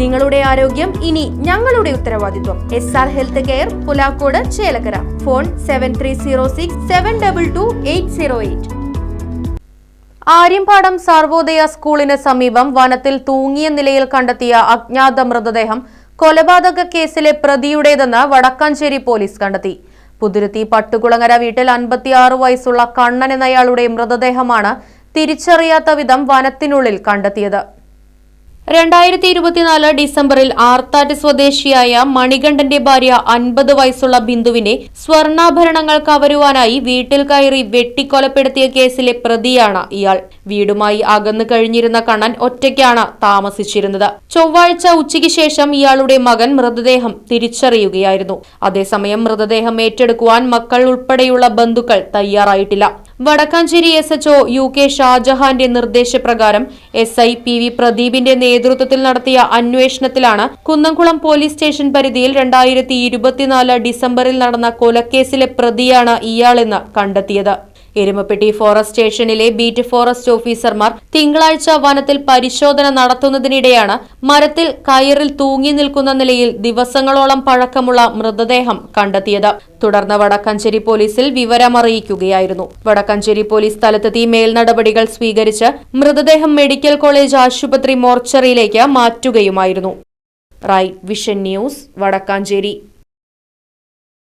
നിങ്ങളുടെ ആരോഗ്യം ഇനി ഞങ്ങളുടെ ഉത്തരവാദിത്വം. S R health care Pulakode Chelakkara. Phone seven three zero six seven double two eight zero eight Aryampadam Sarvodaya സ്കൂളിന് സമീപം വനത്തിൽ തൂങ്ങിയ നിലയിൽ കണ്ടെത്തിയ അജ്ഞാത മൃതദേഹം കൊലപാതക കേസിലെ പ്രതിയുടേതെന്ന് വടക്കാഞ്ചേരി പോലീസ് കണ്ടെത്തി. പുതുരുത്തി പട്ടുകുളങ്ങര വീട്ടിൽ അൻപത്തിയാറ് വയസ്സുള്ള കണ്ണൻ എന്നയാളുടെ മൃതദേഹമാണ് തിരിച്ചറിയാത്ത വിധം വനത്തിനുള്ളിൽ കണ്ടെത്തിയത്. രണ്ടായിരത്തി ഇരുപത്തിനാല് ഡിസംബറിൽ ആർത്താറ്റ് സ്വദേശിയായ മണികണ്ഠന്റെ ഭാര്യ അൻപത് വയസ്സുള്ള ബിന്ദുവിനെ സ്വർണാഭരണങ്ങൾ കവരുവാനായി വീട്ടിൽ കയറി വെട്ടിക്കൊലപ്പെടുത്തിയ കേസിലെ പ്രതിയാണ് ഇയാൾ. വീടുമായി അകന്നു കഴിഞ്ഞിരുന്ന കണ്ണൻ ഒറ്റയ്ക്കാണ് താമസിച്ചിരുന്നത്. ചൊവ്വാഴ്ച ഉച്ചയ്ക്ക് ശേഷം ഇയാളുടെ മകൻ മൃതദേഹം തിരിച്ചറിയുകയായിരുന്നു. അതേസമയം മൃതദേഹം ഏറ്റെടുക്കുവാൻ മക്കൾ ഉൾപ്പെടെയുള്ള ബന്ധുക്കൾ തയ്യാറായിട്ടില്ല. Vadakkanchery S H O U K ഷാജഹാന്റെ നിർദ്ദേശപ്രകാരം എസ് ഐ പി വി പ്രദീപിന്റെ നേതൃത്വത്തിൽ നടത്തിയ അന്വേഷണത്തിലാണ് കുന്നംകുളം പോലീസ് സ്റ്റേഷൻ പരിധിയിൽ രണ്ടായിരത്തി ഡിസംബറിൽ നടന്ന കൊലക്കേസിലെ പ്രതിയാണ് ഇയാളെന്ന് കണ്ടെത്തിയത്. എരുമപ്പെട്ടി ഫോറസ്റ്റ് സ്റ്റേഷനിലെ ബീറ്റ് ഫോറസ്റ്റ് ഓഫീസർമാർ തിങ്കളാഴ്ച വനത്തിൽ പരിശോധന നടത്തുന്നതിനിടെയാണ് മരത്തിൽ കയറിൽ തൂങ്ങി നിൽക്കുന്ന നിലയിൽ ദിവസങ്ങളോളം പഴക്കമുള്ള മൃതദേഹം കണ്ടെത്തിയത്. തുടർന്ന് വടക്കഞ്ചേരി പോലീസിൽ വിവരമറിയിക്കുകയായിരുന്നു. വടക്കഞ്ചേരി പോലീസ് സ്ഥലത്തെത്തി മേൽനടപടികൾ സ്വീകരിച്ച് മൃതദേഹം മെഡിക്കൽ കോളേജ് ആശുപത്രി മോർച്ചറിയിലേക്ക് മാറ്റുകയുമായിരുന്നു. Right vision news Vadakkanchery.